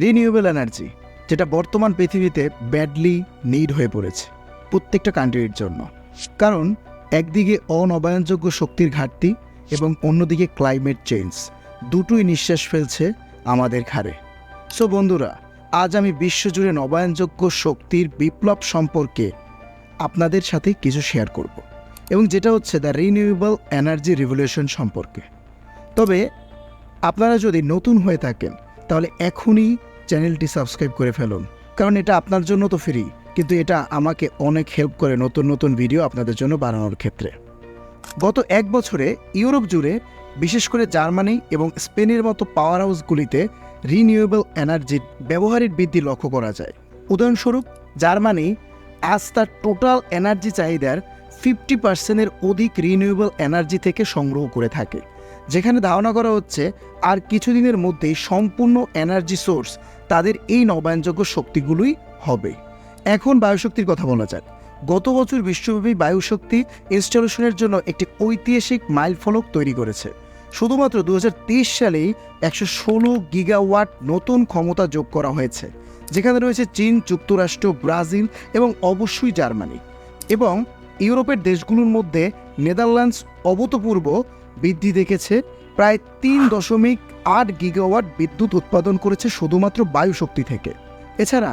Renewable energy যেটা বর্তমান পৃথিবীতে ব্যাডলি নিড হয়ে পড়েছে প্রত্যেকটা কান্ট্রির জন্য। কারণ, একদিকে অনবায়নযোগ্য শক্তির ঘাটতি এবং অন্যদিকে ক্লাইমেট চেঞ্জ দুটোই নিঃশ্বাস ফেলছে আমাদের ঘাড়ে। সো বন্ধুরা, আজ আমি বিশ্বজুড়ে নবায়নযোগ্য শক্তির বিপ্লব সম্পর্কে আপনাদের সাথে কিছু শেয়ার করব এবং যেটা হচ্ছে দ্য রিনিউয়েবল এনার্জি রিভলিউশন সম্পর্কে। তবে, আপনারা যদি নতুন হয়ে থাকেন তাহলে এখনই চ্যানেলটি সাবস্ক্রাইব করে ফেলুন। কারণ এটা আপনার জন্য তো ফ্রি, কিন্তু এটা আমাকে অনেক হেল্প করে নতুন নতুন ভিডিও আপনাদের জন্য বানানোর ক্ষেত্রে। গত এক বছরে ইউরোপ জুড়ে, বিশেষ করে জার্মানি এবং স্পেনের মতো পাওয়ার হাউসগুলিতে রিনিউয়েবল এনার্জির ব্যবহারের বৃদ্ধি লক্ষ্য করা যায়। উদাহরণস্বরূপ, জার্মানি আজ তার টোটাল এনার্জি চাহিদার ফিফটি পার্সেন্টের অধিক রিনিউয়েবল এনার্জি থেকে সংগ্রহ করে থাকে। যেখানে ধারণা করা হচ্ছে আর কিছুদিনের মধ্যেই সম্পূর্ণ এনার্জি সোর্স তাদের এই নবায়নযোগ্য শক্তিগুলোই হবে। এখন বায়ুশক্তির কথা বলা যাক। গত বছর বিশ্বব্যাপী বায়ুশক্তি ইনস্টলেশনের জন্য একটি ঐতিহাসিক মাইলফলক তৈরি করেছে। শুধুমাত্র দু হাজার তেইশ সালেই একশো ষোলো গিগাওয়াট নতুন ক্ষমতা যোগ করা হয়েছে, যেখানে রয়েছে চীন, যুক্তরাষ্ট্র, ব্রাজিল এবং অবশ্যই জার্মানি। এবং ইউরোপের দেশগুলোর মধ্যে নেদারল্যান্ডস অভূতপূর্ব বৃদ্ধি দেখেছে। প্রায় তিন দশমিক আট গিগাওয়াট বিদ্যুৎ উৎপাদন করেছে শুধুমাত্র বায়ুশক্তি থেকে। এছাড়া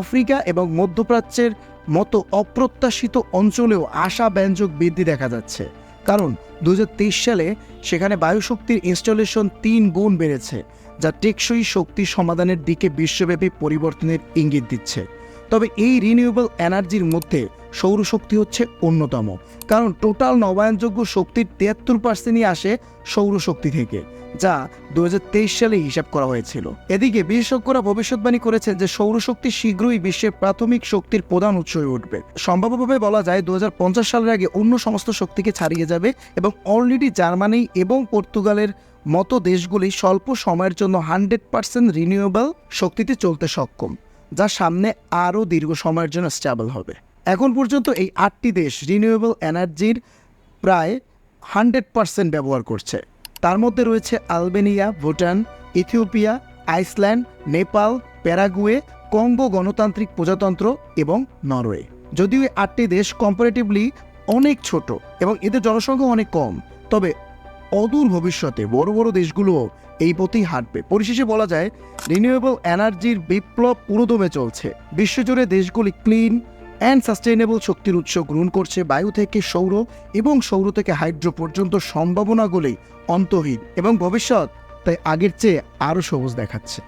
আফ্রিকা এবং মধ্যপ্রাচ্যের মতো অপ্রত্যাশিত অঞ্চলেও আশাব্যঞ্জক বৃদ্ধি দেখা যাচ্ছে। কারণ দু হাজার তেইশ সালে সেখানে বায়ুশক্তির ইনস্টলেশন তিন গুণ বেড়েছে, যা টেকসই শক্তি সমাধানের দিকে বিশ্বব্যাপী পরিবর্তনের ইঙ্গিত দিচ্ছে। তবে এই রিনিউয়েবল এনার্জির মধ্যে সৌরশক্তি হচ্ছে অন্যতম। কারণ টোটাল নবায়নযোগ্য শক্তির তিয়াত্তর পার্সেন্টই আসে সৌরশক্তি থেকে, যা দু হাজার তেইশ সালে হিসাব করা হয়েছিল। এদিকে বিশেষজ্ঞরা ভবিষ্যৎবাণী করেছেন যে সৌরশক্তি শীঘ্রই বিশ্বের প্রাথমিক শক্তির প্রধান উৎস হয়ে উঠবে। সম্ভাব্যভাবে বলা যায় দুই হাজার পঞ্চাশ সালের আগে অন্য সমস্ত শক্তিকে ছাড়িয়ে যাবে এবং অলরেডি জার্মানি এবং পর্তুগালের মতো দেশগুলি স্বল্প সময়ের জন্য হান্ড্রেড পার্সেন্ট রিনিউয়েবল শক্তিতে চলতে সক্ষম, যা সামনে আরও দীর্ঘ সময়ের জন্য স্টেবল হবে। এখন পর্যন্ত এই আটটি দেশ রিনিউয়েবল এনার্জির প্রায় হান্ড্রেড পার্সেন্ট ব্যবহার করছে। তার মধ্যে রয়েছে Albania, Bhutan, Ethiopia, Iceland, Nepal, Paraguay, Congo গণতান্ত্রিক প্রজাতন্ত্র এবং নরওয়ে। যদিও এই আটটি দেশ কম্পারেটিভলি অনেক ছোট এবং এদের জনসংখ্যা অনেক কম, তবে অদূর ভবিষ্যতে বড় বড় দেশগুলোও এই পথেই হাঁটবে। পরিশেষে বলা যায় রিনিউয়েবল এনার্জির বিপ্লব পুরোদমে চলছে। বিশ্বজুড়ে দেশগুলি ক্লিন অ্যান্ড সাস্টেইনেবল শক্তির উৎস গ্রহণ করছে বায়ু থেকে সৌর এবং সৌর থেকে হাইড্রো পর্যন্ত সম্ভাবনাগুলি অন্তহীন এবং ভবিষ্যৎ, তাই আগের চেয়ে আরও সবুজ দেখাচ্ছে।